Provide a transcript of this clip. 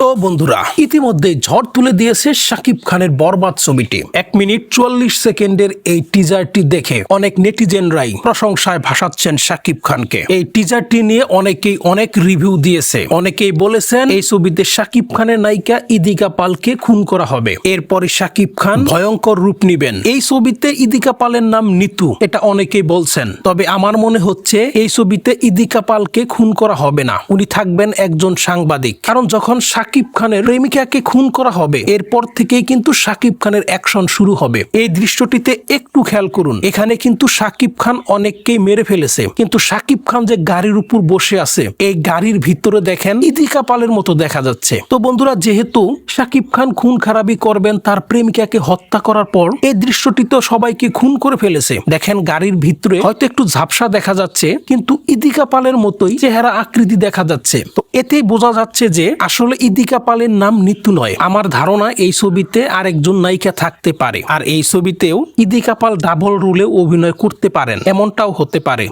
তো বন্ধুরা, ইতিমধ্যে ঝড় তুলে দিয়েছে শাকিব খানের বরবাদ ছবিটি এক মিনিট চুয়াল্লিশ সেকেন্ডের এই টিজারটি দেখে অনেক নেটিজেনরাই প্রশংসায় ভাসাচ্ছেন শাকিব খানকে। এই টিজারটি নিয়ে অনেকেই অনেক রিভিউ দিয়েছে। অনেকেই বলেছেন, এই ছবিতে শাকিব খানের নায়িকা ইদিকা পালকে খুন করা হবে। এরপরে শাকিব খান ভয়ঙ্কর রূপ নিবেন। এই ছবিতে ইদিকা পালের নাম নিতু, এটা অনেকেই বলছেন। তবে আমার মনে হচ্ছে, এই ছবিতে ইদিকা পালকে খুন করা হবে না। উনি থাকবেন একজন সাংবাদিক। কারণ যখন শাকিব খানের প্রেমিকাকে খুন করা হবে। এরপর থেকেই কিন্তু শাকিব খানের অ্যাকশন শুরু হবে। এই দৃশ্যটিতে একটু খেয়াল করুন, এখানে কিন্তু শাকিব খান অনেককেই মেরে ফেলেছে। কিন্তু শাকিব খান যে গাড়ির উপর বসে আছে, এই গাড়ির ভিতরে দেখেন ইদিকা পালের মতো দেখা যাচ্ছে। তো বন্ধুরা, যেহেতু শাকিব খান খুন খারাপি করবেন, তার প্রেমিকাকে হত্যা করার পর এই দৃশ্যটি তো সবাইকে খুন করে ফেলেছে। দেখেন গাড়ির ভিতরে হয়তো একটু ঝাপসা দেখা যাচ্ছে, কিন্তু ইদিকা পালের মতোই চেহারা আকৃতি দেখা যাচ্ছে। তো এতেই বোঝা যাচ্ছে যে আসলে ইদিকা পালের নাম নিত্যু নয়। আমার ধারণা এই ছবিতে আরেকজন নায়িকা থাকতে পারে। আর এই ছবিতেও ইদিকা পাল ডাবল রোলে অভিনয় করতে পারেন। এমনটাও হতে পারে।